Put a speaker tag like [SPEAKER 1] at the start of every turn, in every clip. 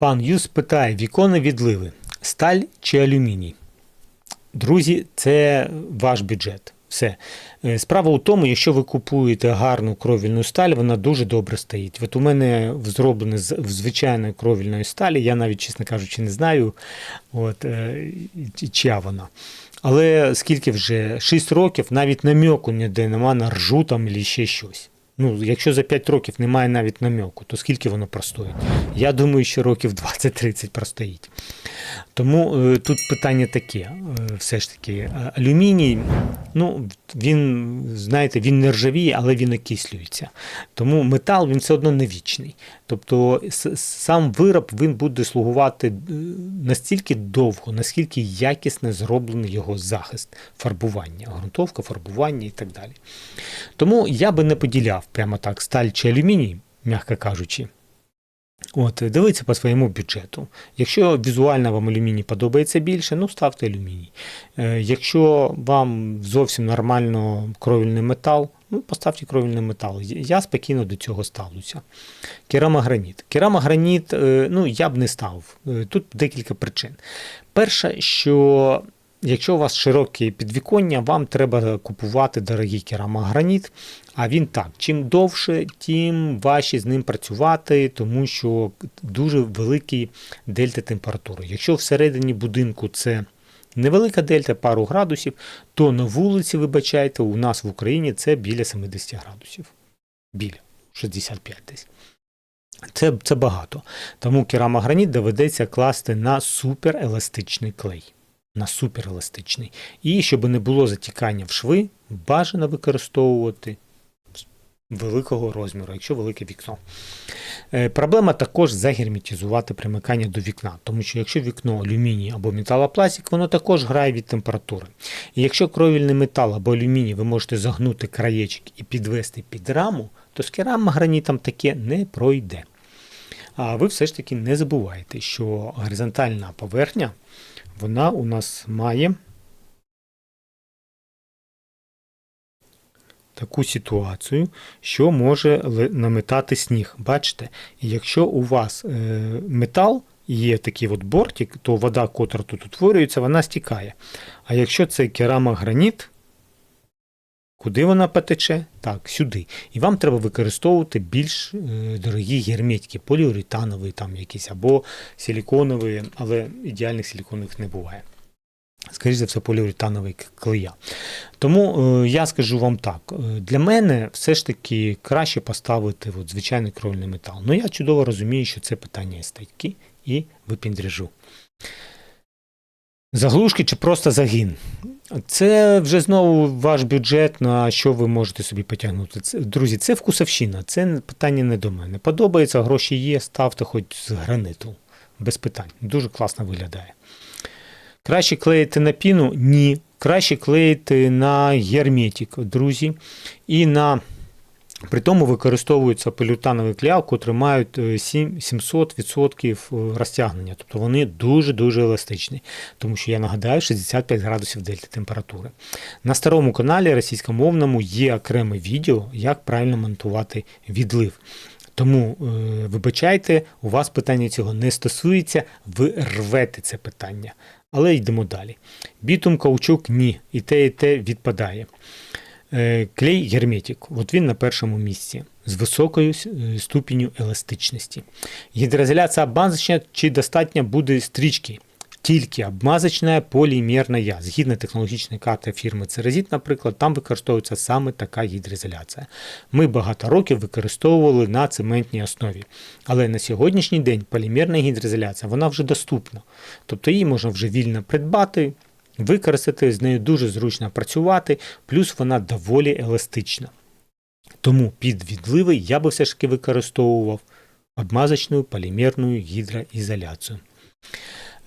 [SPEAKER 1] Пан Юс питає: віконні відливи, сталь чи алюміній? Друзі, це ваш бюджет. Все. Е, Справа у тому, якщо ви купуєте гарну кровільну сталь, вона дуже добре стоїть. От у мене зроблено з звичайної кровільної сталі, я навіть, чесно кажучи, не знаю, от, е, чия вона. Але скільки вже 6 років, навіть намьоку ніде нема на ржу там або ще щось. Ну, якщо за 5 років немає навіть намьоку, то скільки воно простоїть? Я думаю, що років 20-30 простоїть. Тому е, тут питання таке: е, все ж таки, е, алюміній, ну, він, знаєте, він не ржавіє, але він окислюється. Тому метал він все одно не вічний. Тобто сам вироб він буде слугувати е, настільки довго, наскільки якісно зроблений його захист, фарбування, ґрунтовка, фарбування і так далі. Тому я би не поділяв прямо так сталь чи алюміній, м'яко кажучи. От, дивіться по своєму бюджету. Якщо візуально вам алюміній подобається більше, ну ставте алюміній. Е, Якщо вам зовсім нормально кровільний метал, ну поставте кровільний метал. Я спокійно до цього ставлюся. Керамограніт. Керамограніт, е, ну я б не став. Е, Тут декілька причин. Перше, що якщо у вас широке підвіконня, вам треба купувати дорогий керамограніт. А він так, чим довше, тим важче з ним працювати, тому що дуже великий дельта температури. Якщо всередині будинку це невелика дельта, пару градусів, то на вулиці, вибачайте, у нас в Україні це біля 70 градусів. Біля 65 десь. Це, це багато. Тому керамограніт доведеться класти на супереластичний клей. На супереластичний. І щоб не було затікання в шви, бажано використовувати великого розміру, якщо велике вікно. Е, Проблема також загерметизувати примикання до вікна, тому що якщо вікно алюміній або металопластик, воно також грає від температури. І якщо кровільний метал або алюміній ви можете загнути краєчок і підвести під раму, то з керамогранітом таке не пройде. А ви все ж таки не забувайте, що горизонтальна поверхня вона у нас має таку ситуацію, що може наметати сніг. Бачите, якщо у вас е, метал є такий от бортик, то вода, котра тут утворюється, вона стікає. А якщо це керамограніт, куди вона потече? Так, сюди. І вам треба використовувати більш е, дорогі герметики, поліуретанові там якісь або силіконові, але ідеальних силіконових не буває. Скоріше за все, поліуретановий клея. Тому е, я скажу вам так: е, для мене все ж таки краще поставити от, звичайний кровельний метал. Ну я чудово розумію, що це питання естетики і випіндряжу. Заглушки чи просто загін. Це вже знову ваш бюджет, на що ви можете собі потягнути. Це, друзі, це вкусовщина, це питання не до мене. Подобається, гроші є, ставте хоч з граниту. Без питань. Дуже класно виглядає. Краще клеїти на піну? Ні. Краще клеїти на герметик, друзі. І на при тому використовуються поліуретанові клея, котрі мають е, 700% розтягнення. Тобто вони дуже-дуже еластичні. Тому що я нагадаю, 65 градусів дельта температури. На старому каналі російськомовному є окреме відео, як правильно монтувати відлив. Тому, е, вибачайте, у вас питання цього не стосується, ви рвете це питання. Але йдемо далі. Бітум, каучук ні. І те, і те відпадає. Е, Клей герметик, от він на першому місці з високою е, ступінню еластичності. Гідроізоляція обмазочна чи достатньо буде стрічки? Тільки обмазочна полімерна я. Згідно технологічної карти фірми Церезіт, наприклад, там використовується саме така гідроізоляція. Ми багато років використовували на цементній основі. Але на сьогоднішній день полімерна гідроізоляція вона вже доступна. Тобто її можна вже вільно придбати, використати, з нею дуже зручно працювати, плюс вона доволі еластична. Тому під відливи я би все ж таки використовував обмазочну полімерну гідроізоляцію.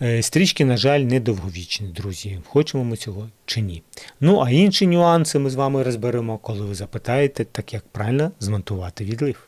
[SPEAKER 1] Е, Стрічки, на жаль, не довговічні, друзі. Хочемо ми цього чи ні. Ну, а інші нюанси ми з вами розберемо, коли ви запитаєте, так як правильно змонтувати відлив.